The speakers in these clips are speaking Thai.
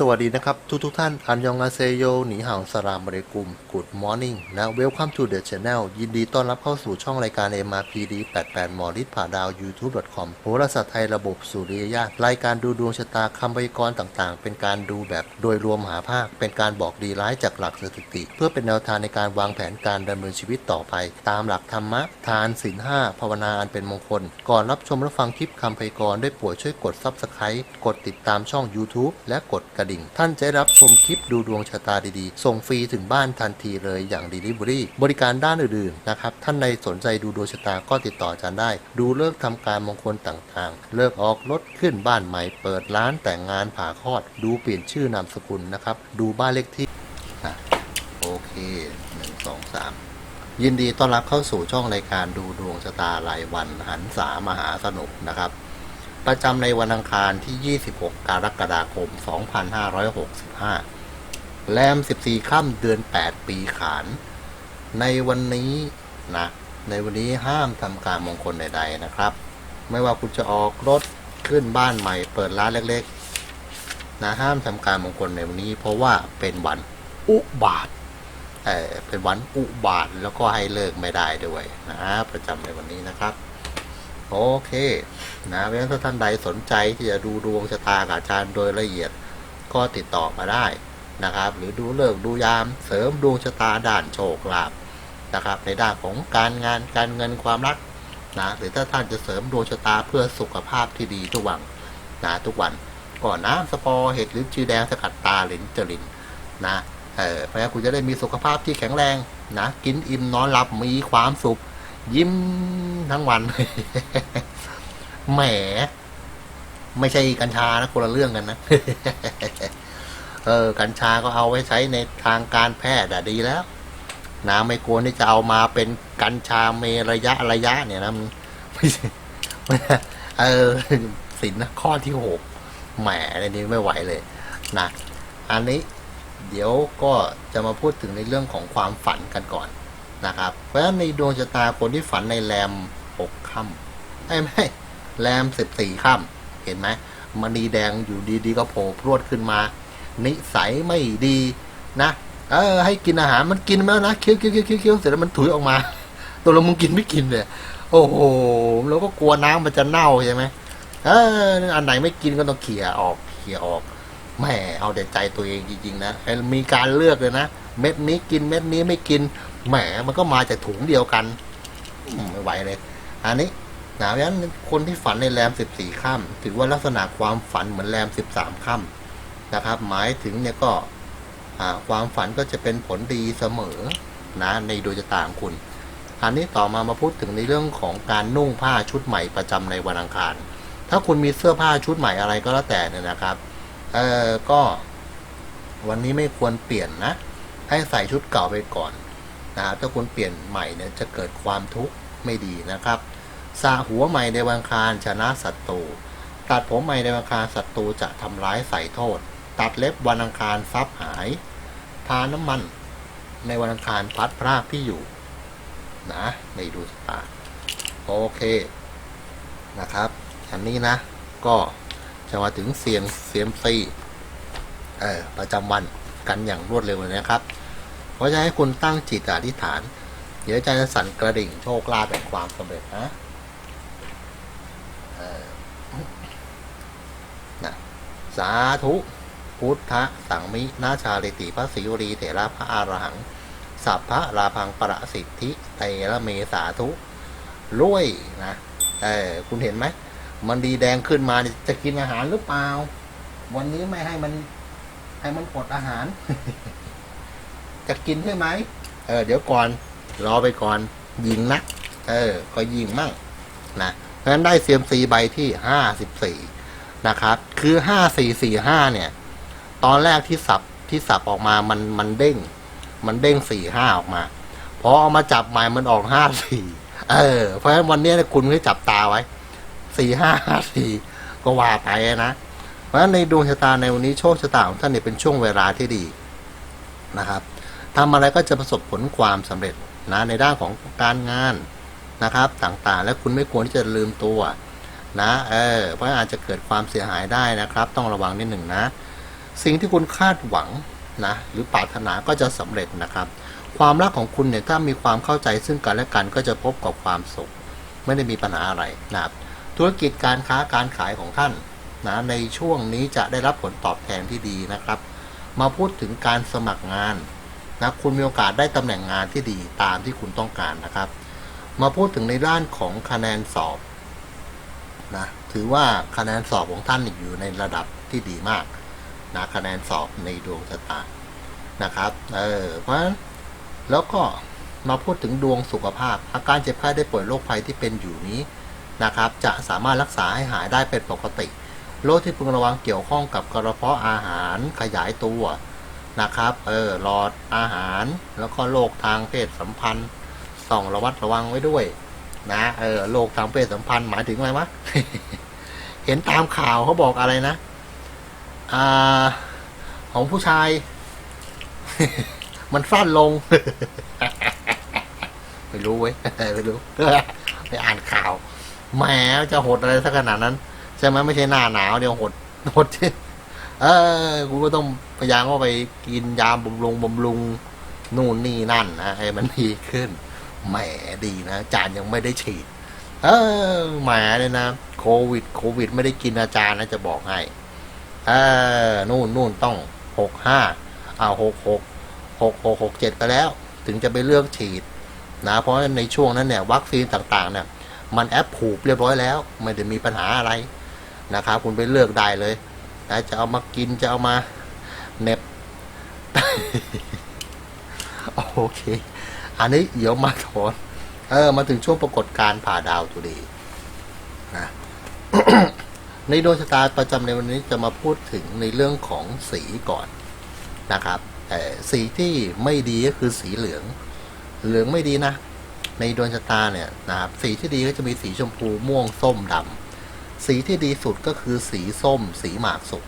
สวัสดีนะครับ ทุกทุกท่าน อันยองอาเซโยหนีห่าวสลามบริกุม Good Morning นะ Welcome to the channel ยินดีต้อนรับเข้าสู่ช่องรายการ MRPD 88มอริดผ่าดาว YouTube.com โหราศาสตร์ไทยระบบสุริยญาตรายการดูดวงชะตาคำพยากรณ์ต่างๆ เป็นการดูแบบโดยรวมหาภาค เป็นการบอกดีร้ายจากหลักสถิติ เพื่อเป็นแนวทางในการวางแผนการดำเนินชีวิตต่อไป ตามหลักธรรมะ ทานศีลห้าภาวนาอันเป็นมงคล ก่อนรับชมรับฟังคลิปคำพยากรณ์ได้โปรดช่วยกด Subscribe กดติดตามช่อง YouTube และกดกระดิ่ง ท่านจะได้รับชมคลิปดูดวงชะตาดีๆ ส่งฟรีถึงบ้านทันทีเลยอย่าง Delivery บริการด้านอื่นๆนะครับ ท่านใดสนใจดูดวงชะตาก็ติดต่ออาจารย์ได้ ดูเลิกษ์ทำการมงคลต่างๆ เลิกออกรถขึ้นบ้านใหม่ เปิดร้านแต่งงานผ่าคลอด ดูเปลี่ยนชื่อนามสกุลนะครับ ดูบ้านเลขที่อะโอเคหนึ่งสองสามยินดีต้อนรับเข้าสู่ช่องรายการดูดวงชะตารายวันหันษามหาสนุกนะครับ ประจำในวันอังคารที่ 26 กรกฎาคม 2565 แรม 14 ค่ำเดือน 8 ปีขาน ในวันนี้นะ ในวันนี้ห้ามทำการมงคลใด ๆ นะครับ ไม่ว่าคุณจะออกรถขึ้นบ้านใหม่ เปิดร้านเล็กๆ นะ ห้ามทำการมงคลในวันนี้ เพราะว่าเป็นวันอุบาทเออเป็นวันอุบาทแล้วก็ให้เลิกไม่ได้ด้วยนะประจำในวันนี้นะครับ โอเคนะเพราะฉะนั้นถ้าท่านใดสนใจที่จะดูดวงชะตาอาจารย์โดยละเอียดก็ติดต่อมาได้นะครับ หรือดูเลิกดูยามเสริมดวงชะตาด้านโชคลาภนะครับ ในด้านของการงานการเงินความรักนะหรือถ้าท่านจะเสริมดวงชะตาเพื่อสุขภาพที่ดีทุกวันนะทุกวันก่อนน้ำสปอร์เห็ดหรือจีแดงสกัดตาหลินจรินนะเออเพราะคุณจะได้มีสุขภาพที่แข็งแรงนะกินอิ่มนอนหลับมีความสุข ยิ้มทั้งวัน แหม ไม่ใช่กัญชานะคนละเรื่องกันนะ เออ กัญชาก็เอาไว้ใช้ในทางการแพทย์อะดีแล้วนะไม่ควรที่จะเอามาเป็นกัญชาเมระยะระยะ เนี่ยนะไม่ใช่ไม่ใช่เออสินนะข้อที่หกแหมในนี้ไม่ไหวเลยนะอันนี้เดี๋ยวก็จะมาพูดถึงในเรื่องของความฝันกันก่อน นะครับ เพราะฉะนั้นในดวงชะตาคนที่ฝันในแรมหกค่ำไม่ไม่แรมสิบสี่ค่ำเห็นไหมมณีแดงอยู่ดีๆก็โผล่พรวดขึ้นมา นิสัยไม่ดีนะเออให้กินอาหารมันกินมาแล้วนะเคี้ยวเคี้ยวเคี้ยวเคี้ยวเสร็จแล้วมันถุยออกมาตัวเรามึงกินไม่กินเนี่ยโอ้โหเราก็กลัวน้ำมันจะเน่าใช่ไหมเอออันไหนไม่กินก็ต้องเขี่ยออกเขี่ยออกแหม่เอาแต่ใจตัวเองจริงๆนะมีการเลือกเลยนะเม็ดนี้กินเม็ดนี้ไม่กิน แหมมันก็มาจากถุงเดียวกันไม่ไหวเลย อันนี้นะเพราะฉะนั้นคนที่ฝันในแรมสิบสี่ค่ำถือว่าลักษณะความฝันเหมือนแรมสิบสามค่ำนะครับ หมายถึงเนี่ยก็ความฝันก็จะเป็นผลดีเสมอนะในโดยจะต่างคุณ อันนี้ต่อมามาพูดถึงในเรื่องของการนุ่งผ้าชุดใหม่ประจำในวันอังคาร ถ้าคุณมีเสื้อผ้าชุดใหม่อะไรก็แล้วแต่เนี่ยนะครับ เออก็วันนี้ไม่ควรเปลี่ยนนะ ให้ใส่ชุดเก่าไปก่อน นะครับถ้าคุณเปลี่ยนใหม่เนี่ยจะเกิดความทุกข์ไม่ดีนะครับสะหัวใหม่ในวันอังคารชนะศัตรูตัดผมใหม่ในวันอังคารศัตรูจะทำร้ายใส่โทษ ตัดเล็บวันอังคารทรัพย์หาย ทาน้ำมันในวันอังคารพัดพรากที่อยู่นะในดูสตาโอเคนะครับอันนี้นะก็จะมาถึงเสียงเสียมซีเออประจำวันกันอย่างรวดเร็วเลยนะครับ เพราะจะให้คุณตั้งจิตอธิษฐาน เดี๋ยวใจจะสั่นกระดิ่งโชคลาภแห่งความสำเร็จนะนะสาธุ พุทธะสังมินาชาลิติพระศิวรีเถระพระอารหัง สัพพะราพังประสิทธิเตระเมสาธุรวยนะเออคุณเห็นไหม มันดีแดงขึ้นมาจะกินอาหารหรือเปล่า วันนี้ไม่ให้มัน ให้มันอดอาหาร จะกินใช่ไหมเออเดี๋ยวก่อนรอไปก่อนยิงนะเออ ก็ยิงมั่งนะเพราะฉะนั้นได้เซียมซีใบที่ห้าสิบสี่นะครับ คือห้าสี่สี่ห้าเนี่ย ตอนแรกที่สับที่สับออกมามันมันเด้ง มันเด้งสี่ห้าออกมาพอเอามาจับใหม่มันออกห้าสี่เออ เพราะฉะนั้นวันนี้คุณให้จับตาไว้สี่ห้าห้าสี่ก็ว่าไปนะเพราะฉะนั้นในดวงชะตาในวันนี้โชคชะตาของท่านเนี่ยเป็นช่วงเวลาที่ดีนะครับ ทำอะไรก็จะประสบผลความสำเร็จนะในด้านของการงานนะครับต่างๆ และคุณไม่ควรที่จะลืมตัวนะเออเพราะอาจจะเกิดความเสียหายได้นะครับ ต้องระวังนิดหนึ่งนะ สิ่งที่คุณคาดหวังนะหรือปรารถนาก็จะสำเร็จนะครับ ความรักของคุณเนี่ยถ้ามีความเข้าใจซึ่งกันและกันก็จะพบกับความสุข ไม่ได้มีปัญหาอะไรนะครับธุรกิจการค้าการขายของท่านนะในช่วงนี้จะได้รับผลตอบแทนที่ดีนะครับ มาพูดถึงการสมัครงาน นะคุณมีโอกาสได้ตำแหน่งงานที่ดีตามที่คุณต้องการนะครับ มาพูดถึงในด้านของคะแนนสอบนะถือว่าคะแนนสอบของท่านอยู่ในระดับที่ดีมากนะคะแนนสอบในดวงชะตานะครับเออเพราะแล้วก็มาพูดถึงดวงสุขภาพ อาการเจ็บไข้ได้ป่วยโรคภัยที่เป็นอยู่นี้นะครับ จะสามารถรักษาให้หายได้เป็นปกติโรคที่พึงระวังเกี่ยวข้องกับกระเพาะอาหารขยายตัว นะครับ เออหลอดอาหาร แล้วก็โรคทางเพศสัมพันธ์ต้องระวัดระวังไว้ด้วย นะเออโรคทางเพศสัมพันธ์หมายถึงอะไรวะเห็นตามข่าวเขาบอกอะไรนะอ่าของผู้ชาย มันสั้นลง ไม่รู้เว้ยไม่รู้ไปอ่านข่าวแหมจะหดอะไรสักขนาดนั้น ใช่ไหมไม่ใช่หน้าหนาวเดี๋ยวหดหดเออกูก็ต้อง พยายามเข้าไปกินยาบำรุงบำรุงนู่นนี่นั่นนะให้มันดีขึ้นแหมดีนะอาจารย์ยังไม่ได้ฉีด เออแหมเลยนะโควิด โควิด ไม่ได้กินอาจารย์นะจะบอกให้เออนู่นนู่นต้องหกห้าอ่าหกหกหกหกหกเจ็ดไปแล้ว ถึงจะไปเลือกฉีด นะ เพราะในช่วงนั้นเนี่ยวัคซีนต่างๆ เนี่ย มันแอปผูกเรียบร้อยแล้ว ไม่ได้มีปัญหาอะไรนะครับคุณไปเลือกได้เลยนะจะเอามากินจะเอามา เน็บโอเค อันนี้เดี๋ยวมาถอนเออ มาถึงช่วงปรากฏการผ่าดาวตุดีนะในดวงชะตาประจำในวันนี้จะมาพูดถึงในเรื่องของสีก่อนนะครับแต่สีที่ไม่ดีก็คือสีเหลือง เหลืองไม่ดีนะ ในดวงชะตาเนี่ยนะครับสีที่ดีก็จะมีสีชมพูม่วงส้มดำสีที่ดีสุดก็คือสีส้ม สีหมากสุก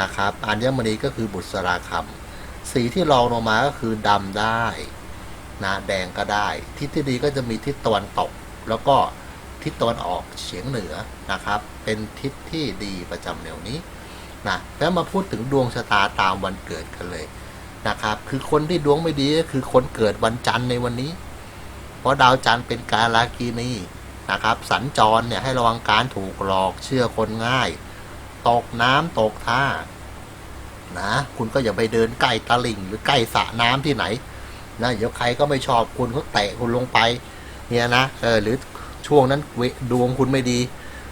นะครับอัญมณีก็คือบุษราคำสีที่รองลงมาก็คือดำได้นะแดงก็ได้ ทิศที่ดีก็จะมีทิศตะวันตก แล้วก็ทิศตะวันออกเฉียงเหนือนะครับ เป็นทิศที่ดีประจำแนวนี้นะแล้วมาพูดถึงดวงชะตาตามวันเกิดกันเลยนะครับ คือคนที่ดวงไม่ดีก็คือคนเกิดวันจันทร์ในวันนี้ เพราะดาวจันทร์เป็นการลากีนีนะครับ สัญจรเนี่ยให้ระวังการถูกหลอกเชื่อคนง่าย ตกน้ำตกท่านะ คุณก็อย่าไปเดินใกล้ตะลิ่งหรือใกล้สระน้ำที่ไหนนะเดี๋ยวใครก็ไม่ชอบคุณเขาเตะคุณลงไป เนี่ยนะเออหรือช่วงนั้นเวดวงคุณไม่ดี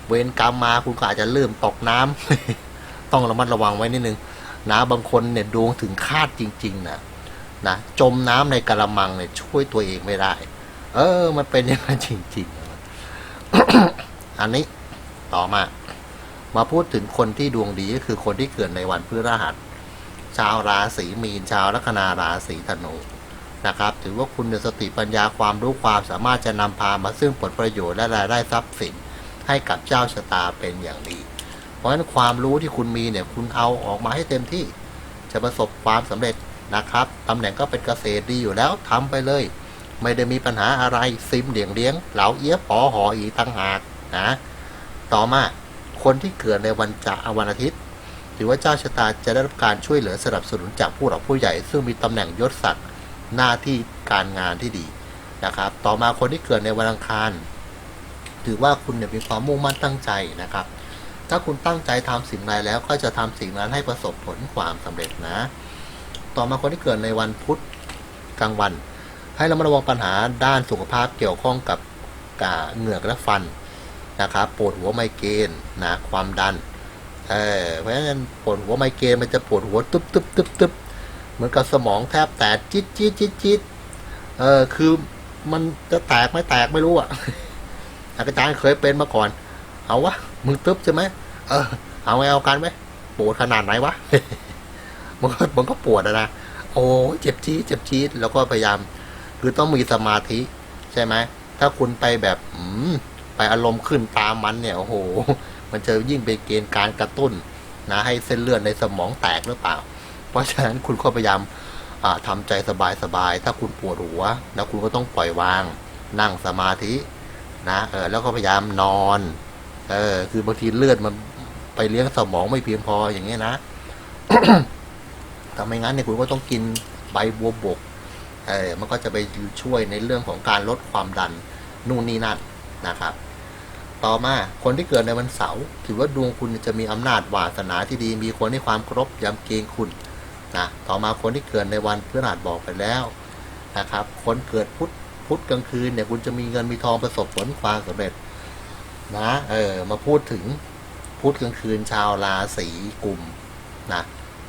เวรกรรมมาคุณก็อาจจะเริ่มตกน้ำต้องระมัดระวังไว้นิดนึงนะบางคนเนี่ยดวงถึงคาดจริง ๆนะนะจมน้ำในกระมังเนี่ยช่วยตัวเองไม่ได้ เออ มันเป็นอย่างนั้นจริง ๆ อันนี้ต่อมา มาพูดถึงคนที่ดวงดีก็คือคนที่เกิดในวันพฤหัส ชาวราศีมีน ชาวลัคนาราศีธนูนะครับ ถือว่าคุณมีสติปัญญาความรู้ความสามารถจะนำพามาซึ่งผลประโยชน์และรายได้ทรัพย์สิน ให้กับเจ้าชะตาเป็นอย่างดี เพราะฉะนั้นความรู้ที่คุณมีเนี่ยคุณเอาออกมาให้เต็มที่จะประสบความสำเร็จนะครับตำแหน่งก็เป็นเกษตรดีอยู่แล้วทำไปเลย ไม่ได้มีปัญหาอะไรซิมเลี้ยงเลี้ยงเหลาเอี้ยปอหออีตั้งหากนะ ต่อมา คนที่เกิดในวันจะวันอาทิตย์ ถือว่าเจ้าชะตาจะได้รับการช่วยเหลือสนับสนุนจากผู้หลักผู้ใหญ่ ซึ่งมีตำแหน่งยศศักดิ์หน้าที่การงานที่ดีนะครับ ต่อมาคนที่เกิดในวันอังคาร ถือว่าคุณเนี่ยมีความมุ่งมั่นตั้งใจนะครับ ถ้าคุณตั้งใจทำสิ่งใดแล้วก็จะทำสิ่งนั้นให้ประสบผลความสำเร็จนะ ต่อมาคนที่เกิดในวันพุธกลางวัน ให้เรามาระวังปัญหาด้านสุขภาพเกี่ยวข้องกับกเหงือกและฟัน นะครับปวดหัวไมเกรนนะความดันเออเพราะฉะนั้นปวดหัวไมเกรนมันจะปวดหัวตึ๊บตึ๊บตึ๊บตึ๊บเหมือนกับสมองแทบแตกจิ๊ดจิ๊ดจิ๊ดจิ๊ดเออคือมันจะแตกไม่แตกไม่รู้อะอาจารย์เคยเป็นมาก่อน เอาวะมึงตึ๊บใช่ไหมเออ เอาไงเอากันไหมปวดขนาดไหนวะมันก็มันก็ปวดอะนะโอ้เจ็บจี๊ดเจ็บจี๊ดแล้วก็พยายาม คือต้องมีสมาธิ ใช่ไหมถ้าคุณไปแบบอืม ไปอารมณ์ขึ้นตามมันเนี่ยโอ้โห มันจะยิ่งเป็นเกณฑ์การกระตุ้นนะให้เส้นเลือดในสมองแตกหรือเปล่า เพราะฉะนั้นคุณก็พยายามอ่าทำใจสบายๆถ้าคุณปวดหัวแล้วคุณก็ต้องปล่อยวาง นั่งสมาธินะเออแล้วก็พยายามนอนเออคือบางทีเลือดมันไปเลี้ยงสมองไม่เพียงพออย่างเงี้ยนะถ้าไมงั้นเนี่ยคุณก็ต้องกินใบบัวบก เออมันก็จะไปช่วยในเรื่องของการลดความดัน นู่นนี่นั่น นะครับ ต่อมาคนที่เกิดในวันเสาร์ถือว่าดวงคุณจะมีอำนาจวาสนาที่ดี มีคนให้ความเคารพยำเกรงคุณนะต่อมาคนที่เกิดในวันพฤหัสบอกไปแล้วนะครับ คนเกิดพุธพุธกลางคืนเนี่ยคุณจะมีเงินมีทองประสบผลความสำเร็จนะเออมาพูดถึงพุธกลางคืนชาวราศีกุมนะ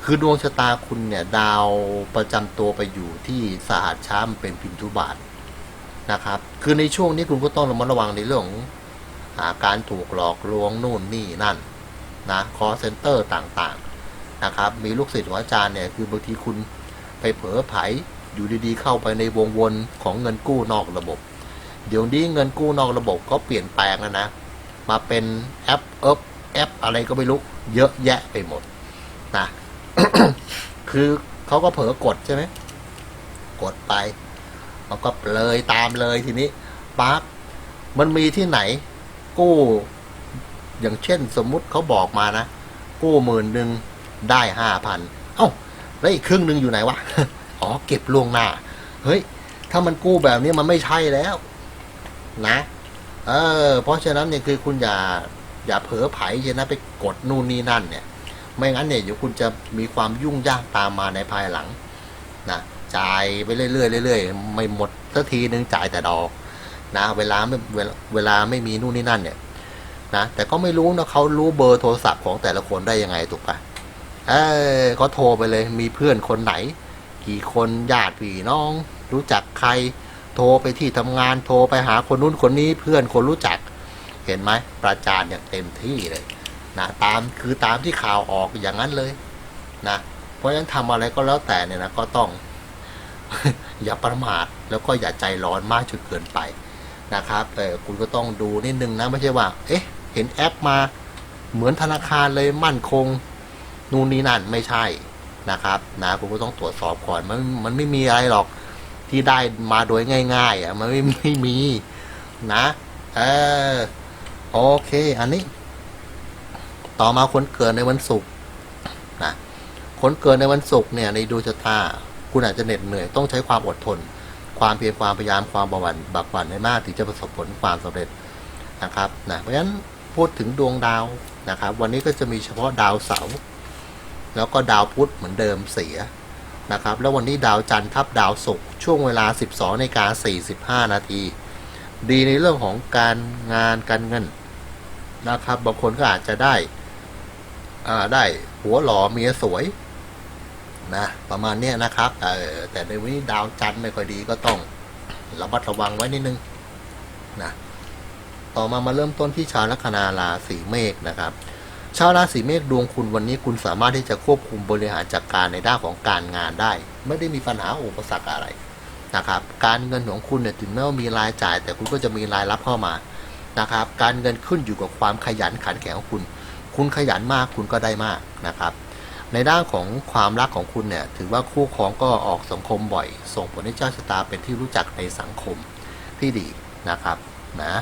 คือดวงชะตาคุณเนี่ย ดาวประจำตัวไปอยู่ที่สหัสช้ำเป็นพินทุบาท นะครับ คือในช่วงนี้คุณก็ต้องระมัดระวังในเรื่องของอาการถูกหลอกลวงนู่นนี่นั่นนะคอเซ็นเตอร์ต่างๆนะครับ มีลูกศิษย์ของอาจารย์เนี่ยคือบางทีคุณไปเผลอไผอยู่ดีๆ เข้าไปในวงวนของเงินกู้นอกระบบ เดี๋ยวนี้เงินกู้นอกระบบก็เปลี่ยนแปลงแล้วนะ มาเป็นแอปเอิบแอปอะไรก็ไม่รู้เยอะแยะไปหมดนะคือเขาก็เผลอกดใช่ไหมกดไป มันก็เลยตามเลยทีนี้ปั๊บมันมีที่ไหน กู้ อย่างเช่นสมมุติเขาบอกมานะ กู้หมื่นหนึ่งได้ห้าพันเอ้าแล้วอีกครึ่งหนึ่งอยู่ไหนวะอ๋อเก็บล่วงหน้า เฮ้ย ถ้ามันกู้แบบนี้มันไม่ใช่แล้ว นะ เออ เพราะฉะนั้นเนี่ยคือคุณอย่าอย่าเผลอไผใช่นะไปกดนู่นนี่นั่นเนี่ย ไม่งั้นเนี่ยเดี๋ยวคุณจะมีความยุ่งยากตามมาในภายหลังนะ จ่ายไปเรื่อยๆเรื่อยๆไม่หมดสักทีนึงจ่ายแต่ดอกนะเวลาไม่เวลาเวลาไม่มีนู่นนี่นั่นเนี่ยนะแต่ก็ไม่รู้นะเขารู้เบอร์โทรศัพท์ของแต่ละคนได้ยังไงถูกปะเออเขาโทรไปเลยมีเพื่อนคนไหน กี่คนญาติพี่น้อง รู้จักใคร โทรไปที่ทำงานโทรไปหาคนนู้นคนนี้เพื่อนคนรู้จัก เห็นไหมประจานอย่างเต็มที่เลยนะตามคือตามที่ข่าวออกอย่างนั้นเลยนะเพราะฉะนั้นทำอะไรก็แล้วแต่เนี่ยนะก็ต้อง อย่าประมาทแล้วก็อย่าใจร้อนมากจนเกินไปนะครับแต่คุณก็ต้องดูนิดนึงนะไม่ใช่ว่า เอ๊ะ เห็นแอปมาเหมือนธนาคารเลยมั่นคง นู่นนี่นั่นไม่ใช่นะครับนะคุณก็ต้องตรวจสอบก่อนมันมันไม่มีอะไรหรอกที่ได้มาโดยง่าย ๆอะมันไม่ไม่มีนะเออโอเค อันนี้ ต่อมาคนเกิดในวันศุกร์นะคนเกิดในวันศุกร์เนี่ยในดวงชะตา คุณอาจจะเหน็ดเหนื่อยต้องใช้ความอดทน ความเพียรความพยายามความประวันบักบั่นให้มากถึงจะประสบผลความสำเร็จนะครับนะเพราะฉะนั้นพูดถึงดวงดาวนะครับ วันนี้ก็จะมีเฉพาะดาวเสาร์แล้วก็ดาวพุธเหมือนเดิมเสียนะครับ แล้ววันนี้ดาวจันทร์ทับดาวศุกร์ช่วงเวลา 12ในกา45 นาที ดีในเรื่องของการงานการเงินนะครับบางคนก็อาจจะได้ได้หัวหล่อเมียสวย นะประมาณนี้นะครับเออแต่ในวันนี้ดาวจันทร์ไม่ค่อยดีก็ต้องระมัดระวังไว้นิดนึงนะต่อมามาเริ่มต้นที่ชาวลัคนาราศีเมษนะครับชาวราศีเมษดวงคุณวันนี้คุณสามารถที่จะควบคุมบริหารจัดการในด้านของการงานได้ ไม่ได้มีปัญหาอุปสรรคอะไรนะครับการเงินของคุณเนี่ยถึงแม้ว่ามีรายจ่าย แต่คุณก็จะมีรายรับเข้ามานะครับการเงินขึ้นอยู่กับความขยันขันแข็งของคุณ คุณขยันมากคุณก็ได้มากนะครับ ในด้านของความรักของคุณเนี่ยถือว่าคู่ครองก็ออกสังคมบ่อย ส่งผลให้เจ้าชะตาเป็นที่รู้จักในสังคมที่ดีนะครับนะ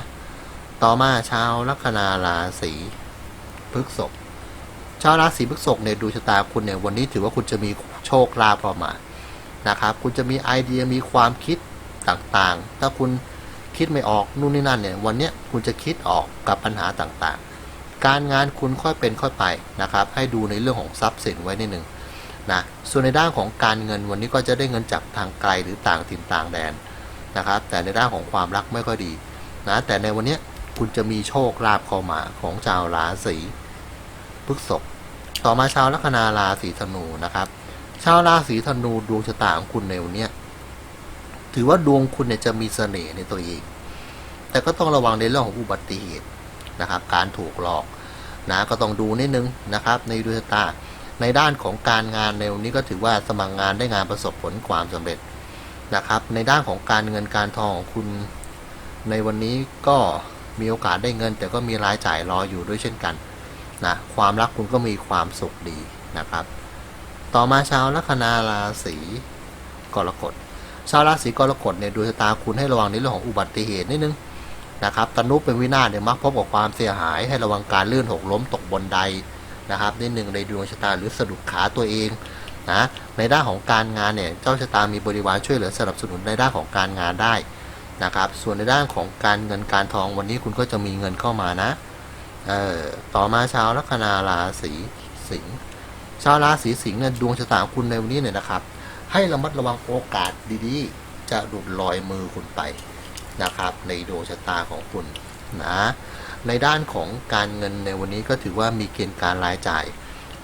ต่อมาชาวลัคนาราศีพฤษภชาวราศีพฤษภเนี่ยดูชะตาคุณเนี่ยวันนี้ถือว่าคุณจะมีโชคลาภเข้ามานะครับ คุณจะมีไอเดียมีความคิดต่างๆ ถ้าคุณคิดไม่ออกนู่นนี่นั่นเนี่ยวันเนี้ยคุณจะคิดออกกับปัญหาต่างๆ การงานคุณค่อยเป็นค่อยไปนะครับ ให้ดูในเรื่องของทรัพย์สินไว้นิดหนึ่งนะส่วนในด้านของการเงินวันนี้ก็จะได้เงินจากทางไกลหรือต่างถิ่นต่างแดนนะครับ แต่ในด้านของความรักไม่ค่อยดีนะแต่ในวันนี้คุณจะมีโชคลาภเข้ามาของชาวราศีพฤษภต่อมาชาวลัคนาราศีธนูนะครับ ชาวราศีธนูดวงชะตาของคุณในวันนี้ถือว่าดวงคุณเนี่ยจะมีเสน่ห์ในตัวเอง แต่ก็ต้องระวังในเรื่องของอุบัติเหตุ นะครับ การถูกหลอกนะก็ต้องดูนิดนึงนะครับ ในดวงชะตาในด้านของการงานในวันนี้ก็ถือว่าสมัครงานได้งานประสบผลความสำเร็จนะครับ ในด้านของการเงินการทองของคุณ ในวันนี้ก็มีโอกาสได้เงิน แต่ก็มีรายจ่ายรออยู่ด้วยเช่นกันนะความรักคุณก็มีความสุขดีนะครับ ต่อมาชาวลัคนาราศีกรกฎชาวราศีกรกฎเนี่ยดวงชะตาคุณให้ระวังในเรื่องของอุบัติเหตุนิดนึง นะครับตนุเป็นวินาศเนี่ยมักพบกับความเสียหายให้ระวังการลื่นหกล้มตกบนไดนะครับนิดหนึ่งในดวงชะตาหรือสะดุดขาตัวเองนะในด้านของการงานเนี่ยเจ้าชะตามีบริวารช่วยเหลือสนับสนุนในด้านของการงานได้นะครับส่วนในด้านของการเงินการทองวันนี้คุณก็จะมีเงินเข้ามานะเอ่อต่อมาชาวลัคนาราศีสิงห์ชาวราศีสิงห์เนี่ยดวงชะตาคุณในวันนี้เนี่ยนะครับ ให้ระมัดระวังโอกาสดีๆ จะหลุดลอยมือคุณไป นะครับ ในดวงชะตาของคุณนะในด้านของการเงินในวันนี้ก็ถือว่ามีเกณฑ์การรายจ่าย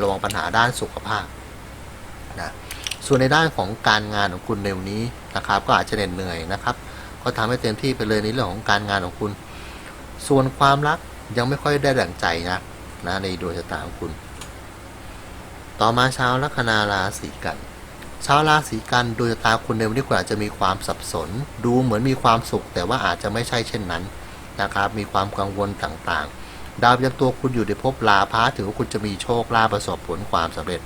ระวังปัญหาด้านสุขภาพนะส่วนในด้านของการงานของคุณในวันนี้นะครับ ก็อาจจะเหน็ดเหนื่อยนะครับ ก็ทำให้เต็มที่ไปเลยในเรื่องของการงานของคุณ ส่วนความรักยังไม่ค่อยได้ดั่งใจนะนะในดวงชะตาของคุณ ต่อมาชาวลัคนาราศีกัน ชาวราศีกันดวงชะตาคุณในวันนี้คุณอาจจะมีความสับสน ดูเหมือนมีความสุข แต่ว่าอาจจะไม่ใช่เช่นนั้นนะครับ มีความกังวลต่างๆ ดาวประจำตัวคุณอยู่ในภพลาภะถือว่าคุณจะมีโชคลาภประสบผลความสำเร็จ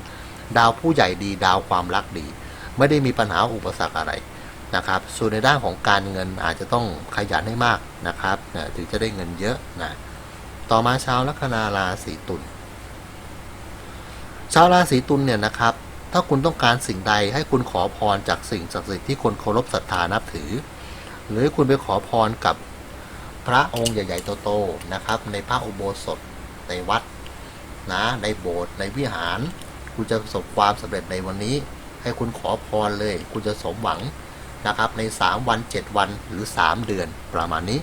ดาวผู้ใหญ่ดีดาวความรักดี ไม่ได้มีปัญหาอุปสรรคอะไรนะครับ ส่วนในด้านของการเงินอาจจะต้องขยันให้มากนะครับถึงจะได้เงินเยอะนะต่อมาชาวลัคนาราศีตุลชาวราศีตุลเนี่ยนะครับ ถ้าคุณต้องการสิ่งใดให้คุณขอพรจากสิ่งศักดิ์สิทธิ์ที่คนเคารพศรัทธานับถือ หรือคุณไปขอพรกับพระองค์ใหญ่ๆโตๆนะครับ ในพระอุโบสถในวัดนะในโบสถ์ในวิหาร คุณจะประสบความสำเร็จในวันนี้ ให้คุณขอพรเลย คุณจะสมหวังนะครับใน 3 วัน 7 วันหรือ 3 เดือนประมาณนี้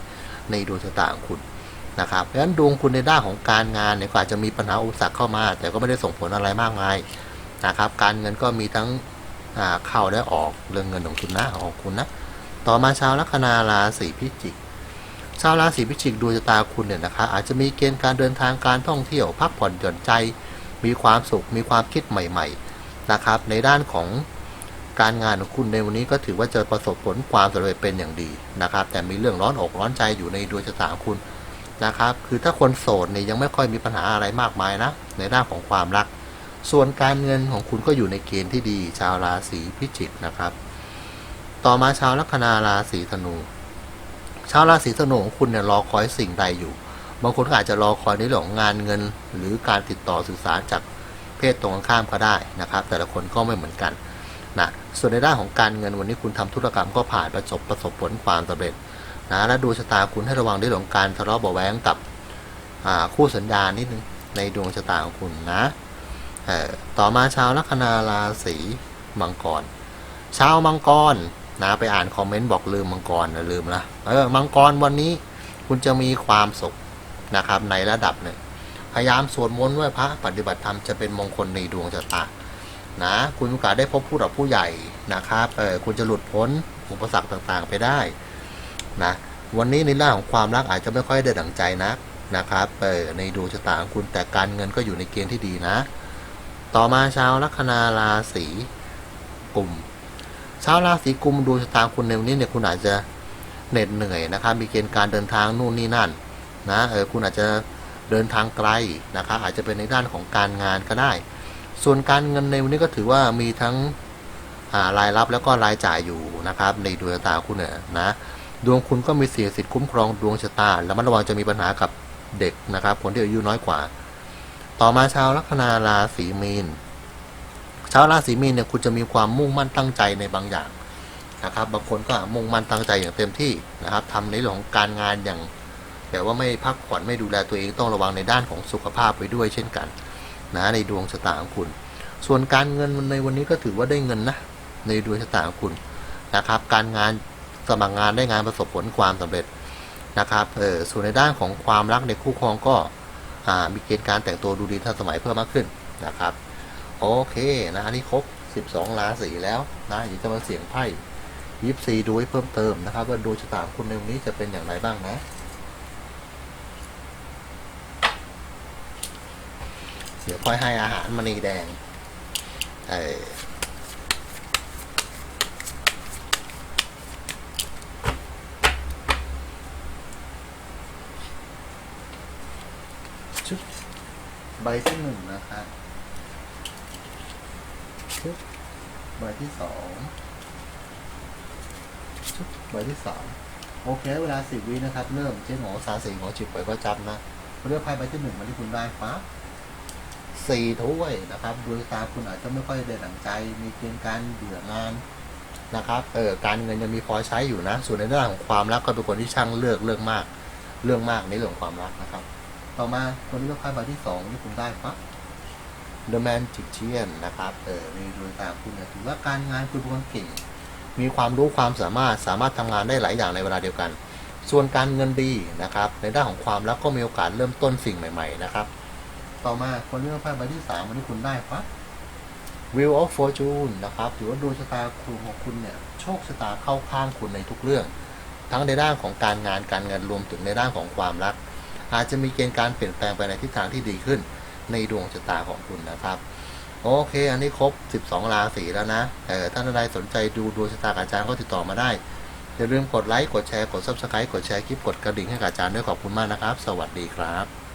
ในดวงชะตาของคุณนะครับเพราะฉะนั้นดวงคุณในด้านของการงานเนี่ยก็อาจจะมีปัญหาอุปสรรคเข้ามา แต่ก็ไม่ได้ส่งผลอะไรมากมาย นะครับ การเงินก็มีทั้งเข้าและออกเรื่องเงินของคุณนะของคุณนะ ต่อมาชาวลัคนาราศีพิจิก ชาวราศีพิจิกดวงชะตาคุณเนี่ยนะครับอาจจะมีเกณฑ์การเดินทางการท่องเที่ยวพักผ่อนหย่อนใจ มีความสุขมีความคิดใหม่ๆนะครับ ในด้านของการงานของคุณในวันนี้ก็ถือว่าจะประสบผลความสำเร็จเป็นอย่างดีนะครับ แต่มีเรื่องร้อนอกร้อนใจอยู่ในดวงชะตาของคุณนะครับ คือถ้าคนโสดเนี่ยยังไม่ค่อยมีปัญหาอะไรมากมายนะในด้านของความรัก ส่วนการเงินของคุณก็อยู่ในเกณฑ์ที่ดี ชาวราศีพิจิกนะครับ ต่อมาชาวลัคนาราศีธนู ชาวราศีธนูของคุณเนี่ยรอคอยสิ่งใดอยู่ บางคนอาจจะรอคอยในเรื่องของงานเงิน หรือการติดต่อสื่อสารจากเพศตรงข้ามก็ได้นะครับ แต่ละคนก็ไม่เหมือนกันนะส่วนในด้านของการเงินวันนี้คุณทำธุรกรรมก็ผ่านประสบประสบผลความสำเร็จนะและดูชะตาคุณให้ระวังเรื่องของการทะเลาะเบาะแว้งกับคู่สัญญานิดนึงในดวงชะตาของคุณนะ ต่อมาชาวลัคนาราศีมังกร ชาวมังกรนะไปอ่านคอมเมนต์บอกลืมมังกรนะลืมละเออมังกรวันนี้คุณจะมีความสุขนะครับ ในระดับหนึ่งพยายามสวดมนต์ไหว้พระปฏิบัติธรรมจะเป็นมงคลในดวงชะตานะคุณโอกาสได้พบผู้หลักผู้ใหญ่นะครับเออคุณจะหลุดพ้นอุปสรรคต่างๆไปได้นะวันนี้ในเรื่องของความรักอาจจะไม่ค่อยได้ดังใจนักนะครับเออในดวงชะตาของคุณแต่การเงินก็อยู่ในเกณฑ์ที่ดีนะ ต่อมาชาวลัคนาราศีกุมชาวราศีกุมดวงชะตาคุณในวันนี้เนี่ยคุณอาจจะเหน็ดเหนื่อยนะครับ มีเกณฑ์การเดินทางนู่นนี่นั่นนะเออคุณอาจจะเดินทางไกลนะครับอาจจะเป็นในด้านของการงานก็ได้ ส่วนการเงินในวันนี้ก็ถือว่ามีทั้งรายรับแล้วก็รายจ่ายอยู่นะครับ ในดวงชะตาคุณเนี่ยนะดวงคุณก็มีเสียสิทธิ์คุ้มครองดวงชะตาแล้วมันระวังจะมีปัญหากับเด็กนะครับ คนที่อายุน้อยกว่า ต่อมาชาวลัคนาราศีมีน ชาวราศีมีนเนี่ยคุณจะมีความมุ่งมั่นตั้งใจในบางอย่างนะครับ บางคนก็มุ่งมั่นตั้งใจอย่างเต็มที่นะครับทำในเรื่องของการงานอย่างแต่ว่าไม่พักผ่อนไม่ดูแลตัวเองต้องระวังในด้านของสุขภาพไปด้วยเช่นกันนะในดวงชะตาของคุณ ส่วนการเงินในวันนี้ก็ถือว่าได้เงินนะในดวงชะตาของคุณนะครับ การงานสมัครงานได้งานประสบผลความสำเร็จนะครับเออส่วนในด้านของความรักในคู่ครองก็ มีเกณฑ์การแต่งตัวดูดีทันสมัยเพิ่มมากขึ้นนะครับ โอเคนะอันนี้ครบ 12 ราศีแล้วนะเดี๋ยวจะมาเสี่ยงไพ่ยิปซีดูให้เพิ่มเติมนะครับ ว่าดวงชะตาของคุณในวันนี้จะเป็นอย่างไรบ้างนะเดี๋ยวค่อยให้อาหารมณีแดงเอ ชุบใบที่หนึ่งนะครับชุบใบที่สองชุบใบที่สามโอเค เวลาสิบวินะครับ เริ่มเจ๊หงอสาสีหงอจิบปล่อยก็จำนะเลือกไพ่ใบที่หนึ่งมาที่คุณได้ปั๊บสี่ถ้วยนะครับดวงชะตาคุณอาจจะไม่ค่อยได้ดั่งใจ มีเกณฑ์การเบื่องานนะครับ เออการเงินยังมีพอใช้อยู่นะ ส่วนในเรื่องของความรักก็เป็นคนที่ช่างเลือกเรื่องมาก เรื่องมากในเรื่องของความรักนะครับ ต่อมาคนที่เลือกไพ่ใบที่สองที่คุณได้ปั๊บ The Magician นะครับ เออในดวงตาคุณเนี่ยถือว่าการงานคุณเป็นคนเก่ง มีความรู้ความสามารถสามารถทำงานได้หลายอย่างในเวลาเดียวกัน ส่วนการเงินดีนะครับ ในด้านของความรักก็มีโอกาสเริ่มต้นสิ่งใหม่ๆนะครับ ต่อมาคนที่เลือกไพ่ใบที่สามวันนี้คุณได้ปั๊บ Wheel of Fortune นะครับถือว่าดวงชะตาคุณของคุณเนี่ยโชคชะตาเข้าข้างคุณในทุกเรื่อง ทั้งในด้านของการงานการเงินรวมถึงในด้านของความรัก อาจจะมีเกณฑ์การเปลี่ยนแปลงไปในทิศทางที่ดีขึ้น ในดวงชะตาของคุณนะครับ โอเค อันนี้ครบ 12 ราศีแล้วนะเออท่านใดสนใจดูดวงชะตาอาจารย์ก็ติดต่อมาได้ อย่าลืมกดไลค์ กดแชร์ กด subscribe กดแชร์คลิป กดกระดิ่งให้อาจารย์ด้วยขอบคุณมากนะครับ สวัสดีครับ